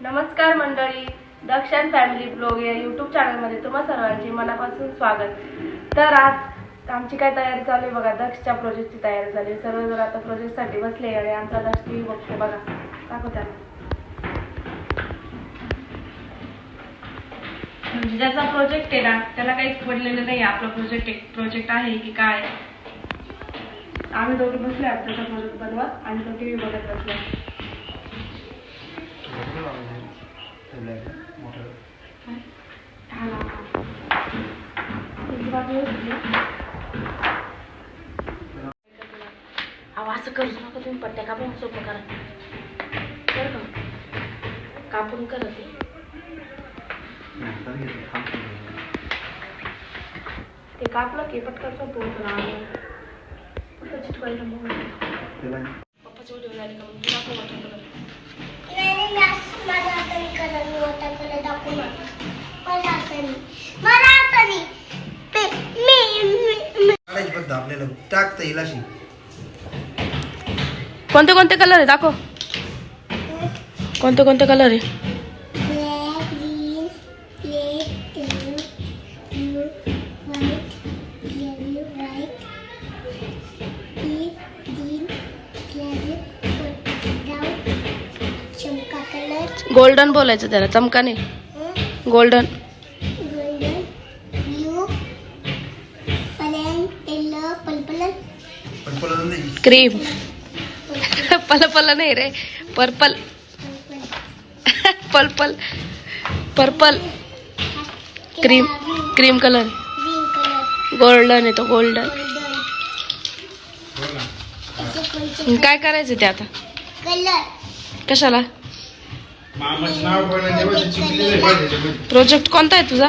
नमस्कार मंडळी Dakshan family blog या युट्यूब चॅनलमध्ये तुम्हा सर्वांचे मनापासून स्वागत. तर आज आमची काय तयारी चालू आहे बघा दक्षच्या प्रोजेक्टची तयारी झाली सर्वजण आता प्रोजेक्टसाठी बसले आणि आमचा दक्ष टी व्ही बघतो बघा दाखव म्हणजे ज्याचा प्रोजेक्ट आहे ना त्याला काहीच पडलेलं नाही आपला प्रोजेक्ट प्रोजेक्ट आहे की काय? आम्ही दोघे बसले आहोत त्याचा प्रोजेक्ट बनवत आणि तो टी व्ही बघत बसला अहो असं करू नका तुम्ही पट्ट्या कापून सोपं करा. बरं का? कापून करा ते. ते कापलं की पटकन सोपं होतं चिटकायचं मग पप्पाची व्हिडिओ झाली का मग तुला वाटत आपल्याला टाकता येईल अशी कोणते कोणते कलर आहे? दाखव. कोणते कोणते कलर आहे? चमका कलर गोल्डन बोलायचं त्याला. चमका नाही. Golden cream. पल पल नाही रे. Purple. Purple purple. Cream. Cream colour. Golden आहे तो गोल्डन. कोणते काय करायचं ते आता? कलर. कशाला. प्रोजेक्ट कोणता आहे तुझा?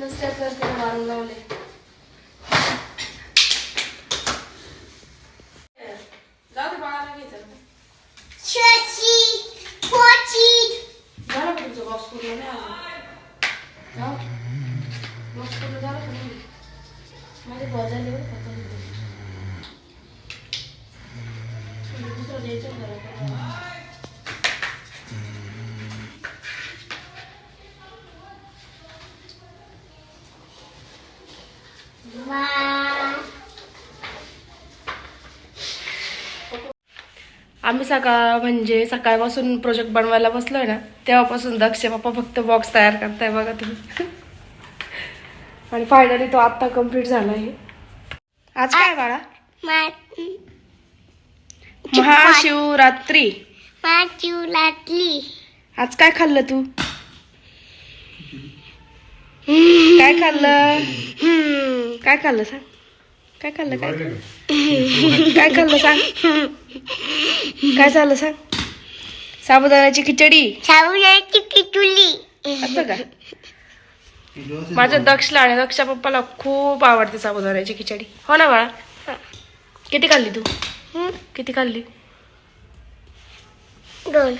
కింద స్టెప్ వేసుకునే వారంలో ఉండే Thank you. आम्ही सकाळ म्हणजे सकाळपासून प्रोजेक्ट बनवायला बसलोय ना तेव्हापासून दक्ष पप्पा फक्त बॉक्स तयार करताय बघा तुम्ही. आणि फायनली तो आत्ता कंप्लीट झाला आहे आज काय बाळा? महाशिवरात्री. लाटली आज काय खाल्लं तू? काय खाल्लं? काय खाल्लं सांग? काय खाल्लं काय? काय खाल्लं सांग. काय झालं सांग? साबुदाण्याची खिचडी. सावयाची किटुली असं का? माझ्या दक्षला आणि दक्षा पप्पाला खूप आवडते साबुदाण्याची खिचडी. हो ना बाळा? किती खाल्ली तू? किती खाल्ली? दोन.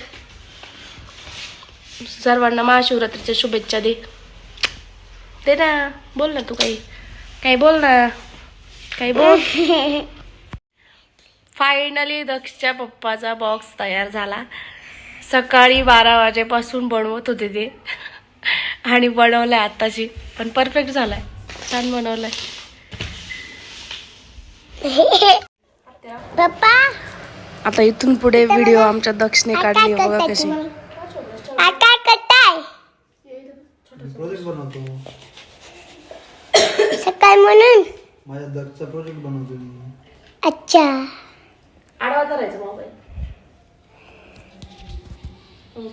सर्वांना महाशिवरात्रीच्या शुभेच्छा दे. दे ना. बोल ना तू काही. काही बोल ना. काही बोल? फायनली दक्षच्या पप्पाचा बॉक्स तयार झाला. सकाळी बारा वाजेपासून बनवत होते ते. आणि बनवलाय आताशी पण परफेक्ट झालाय. छान बनवलाय. पप्पा? आता इथून पुढे व्हिडिओ आमच्या दक्षने आ, काढली. काय आहे बघा कशी. तुम्ही? आ, काय करताय प्रोजेक्ट बनवतो. सकाळ म्हणून. माझ्या दगचा प्रोजेक्ट बनवतो मी. अच्छा. आडवा धरायचा मोबाईल.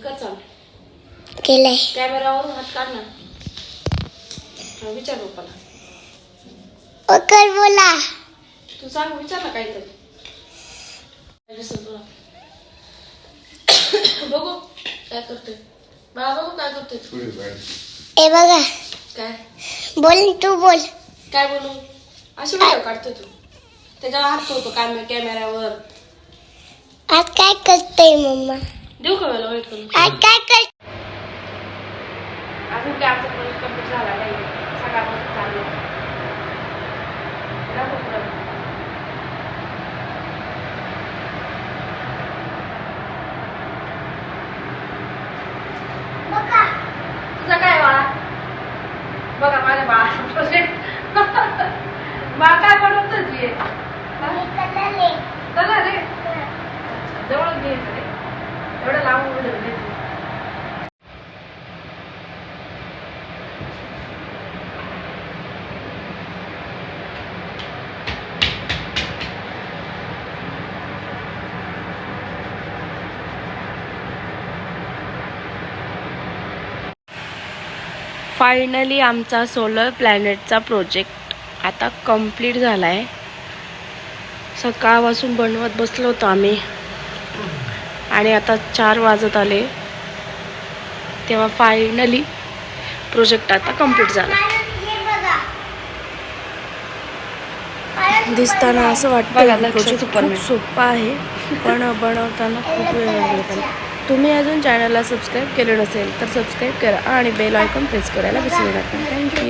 कर चाल. केलंय. कॅमेरावरून हात काढ ना. हा, विचार पप्पाला. ओकर बोला. तू सांग विचार ना काहीतरी काय दिसेल तुला. बघू काय करतोय. बाबा बघू काय करतोय. ए बघा. काय? बोल तू बोल. काय बोलू? अशी व्हिडिओ काढतोय तू. त्याच्यावर हात ठेवतो कॅमे कॅमेऱ्यावर आज काय करते मम्मा? देऊ का मला वाईट करून? आज काय कर अजून काय आमचा प्रोजेक्ट कंप्लीट झाला नाही. सकाळपासून चालू आहे. बघा. माझ्या बाळा? प्रोजेक्ट बाळ काय बनवत तुझी चला रे जवळ घ्यायचं रे एवढं लांब उभं घ्यायचं फायनली आमचा सोलर प्लॅनेटचा प्रोजेक्ट आता कंप्लीट झाला आहे सकाळपासून बनवत बसलो होतो आम्ही. आणि आता चार वाजत आले. तेव्हा फायनली प्रोजेक्ट आता कंप्लीट झाला. दिसताना असं वाटतं प्रोजेक्ट खूप सोपा आहे पण बनवताना खूप वेळ लागला तुम्ही अजून चॅनलला सबस्क्राईब केलं नसेल तर सबस्क्राईब करा आणि बेल आयकॉन प्रेस करायला विसरू नका. थँक्यू